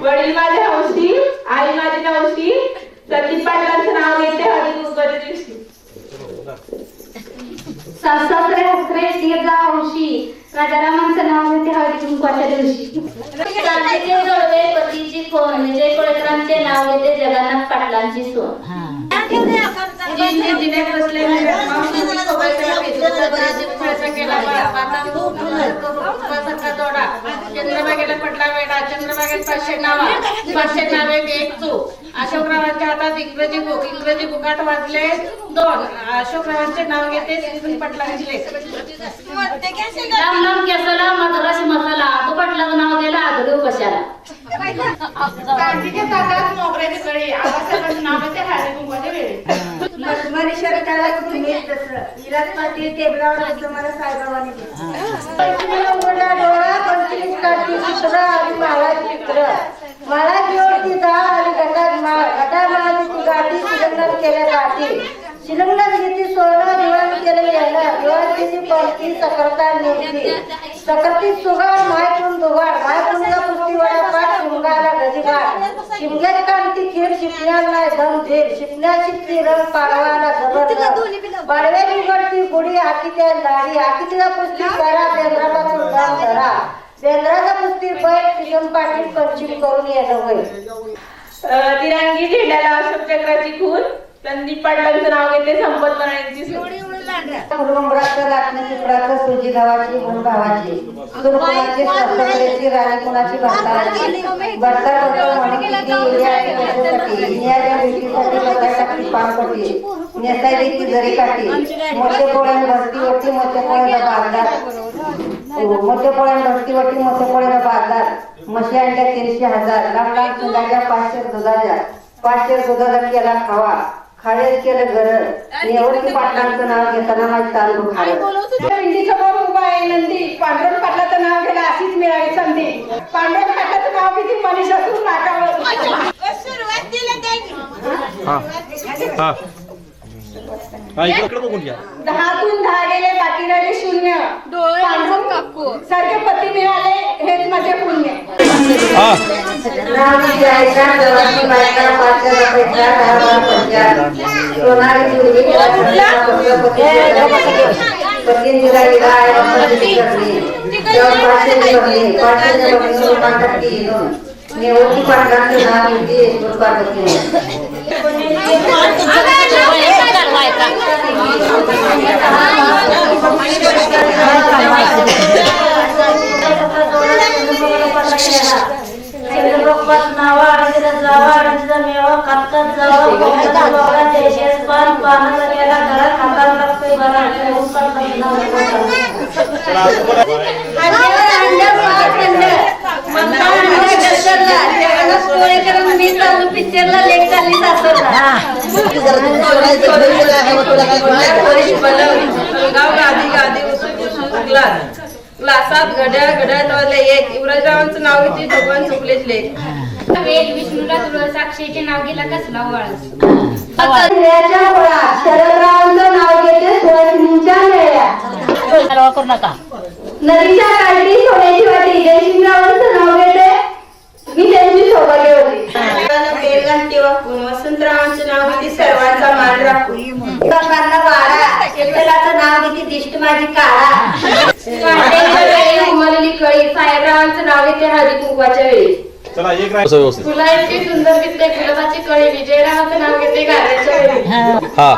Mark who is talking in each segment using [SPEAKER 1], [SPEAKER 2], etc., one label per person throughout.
[SPEAKER 1] वडील माझे हौशी आई माझी नवशी संदीप पाटलांचं नाव घेते दिवशी.
[SPEAKER 2] सासरे हसरे हौशी. राजारामांचं नाव घेते हळदी कुंकवाच्या दिवशी.
[SPEAKER 3] चांदीचे जोडवे पतीची फोन विजय कोळकरांचे नाव घेते जगन्नाथ पाटलांची सोन.
[SPEAKER 1] पाचशे नावे एक चूक. अशोकरावांच्या हातात इंग्रजी बुक इंग्रजी बुकात वाजले दोन. अशोकरावांचे नाव घेते पाटलांचे
[SPEAKER 3] राम नाम केसाला मद्रास मसाला. तो पाटलाचं नाव गेला आगदेव कशाला?
[SPEAKER 1] कांतीच्या मोगऱ्याची कळी आवासाचं वेळी
[SPEAKER 4] मधुमारी तुम्ही पाटील टेबलावर मला डोळा काढती चित्र आणि चित्र. मला घेऊन ती जा आणि गटात माळ. गटा माळाची गाठी शिलंगणात केल्या गाठी शिलंगणात घेतली सोनं दिवाण केलं यानं दिवाण केली पंक्ती सकरता नेमकी सकरती सुगार मायकून दुगार मायकूनला पुष्टी वडा पाठ शिमगाला गजिगार. शिमग्यात कांती खीर शिपण्याला नाही दम धीर शिपण्या शिपती रंग पाडवाला जबर पाडव्याची गडती गुढी आकी त्या लाडी आकी तिला पुष्टी करा बेंद्रापासून दम धरा. बेंद्राचा पुष्टी बैल किशन पाटील पंचमी करून येणं होय
[SPEAKER 1] तिरंगी झेंड्याला अशोक चक्राची खून. संदीप पाटलांचं नाव घेते संपत
[SPEAKER 4] लाटणं चिपडाचं सुजी गावाची गुण भावाची सुरकुणाची राणी कुणाची किती भेटीसाठी टाकली पानपटी ती जरी काठी मोठे पोळ्यान भरती वरती मोठे पोळ्याला बागदार मोठे पोळ्यान भरती वरती मोठे पोळ्याला बागदार म्हशी आणल्या तीनशे हजार. लांब लांब शिंगाच्या पाचशे दुधाच्या पाचशे दुधाचा केला खावा. खाडेल केलं घर. नेवळती पाटलांचं नाव घेताना माझी तालू खाडं
[SPEAKER 1] पिंडीच्या वर उभा आहे नंदी. पांडुरंग पाटलाचं नाव अशीच मिळावी संधी. पांडुरंग पाटलाचं नाव किती मनीषातून नाकावर
[SPEAKER 5] हा. हा. हा इकडे बघून घ्या.
[SPEAKER 1] दहातून दहा गेले बाकी राहिले शून्य. सारखे पती मिळाले हेच माझे पुण्य
[SPEAKER 5] हा
[SPEAKER 4] राम जायचा जवानी बायका पाचशे रुपयाचा दहा बारा पंचायत सोनारी जुळी पतीन दिला विला आहे पती करली जेव्हा पाचशे भरले पाचशे भरले पाठकी नेवती पाटलांचं नाव होती ईश्वर पार्वती
[SPEAKER 3] नावा आरतीला जावा आरतीचा मेवा कापतात जावा कोकणात जावा देशेस पान पानाचा गेला घरात हाताला लागतोय बरा मी चालू पिक्चरला लेट चालली
[SPEAKER 1] गाव गादी गादी उसू उसू ग्लासात घड्याळ घड्याळ वाजले एक युवराजरावांचं नाव घेतली भगवान चुकलेच लेख
[SPEAKER 2] वेद विष्णूला तुला साक्षीचे नाव गेला कसला वळा?
[SPEAKER 4] मेळ्याच्या मुळात शरदरावांचं नाव घेते सुवासिनीच्या मेळ्या
[SPEAKER 3] करू नका.
[SPEAKER 4] नदीच्या काठी सोन्याची वाटी जयसिंगरावांचं नाव घेते मी त्यांची
[SPEAKER 1] वाकून वसंतरावांचं नाव घेते सर्वांचा मान राखून.
[SPEAKER 4] लोकांना वाडा शेतकऱ्याचं नाव घेते दिष्ट माझी काळा.
[SPEAKER 1] कळी साहेबरावांचं नाव घेते हळदी कुंकवाच्या वेळी.
[SPEAKER 5] चला एक राय असं व्यवस्थित.
[SPEAKER 1] तुला इतकी सुंदर दिसते गुलाबाची कळी विजयरावांचं नाव घेते गाण्याच्या वेळी.
[SPEAKER 5] हा.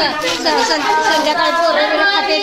[SPEAKER 1] संध्याकाळी पोरं खाते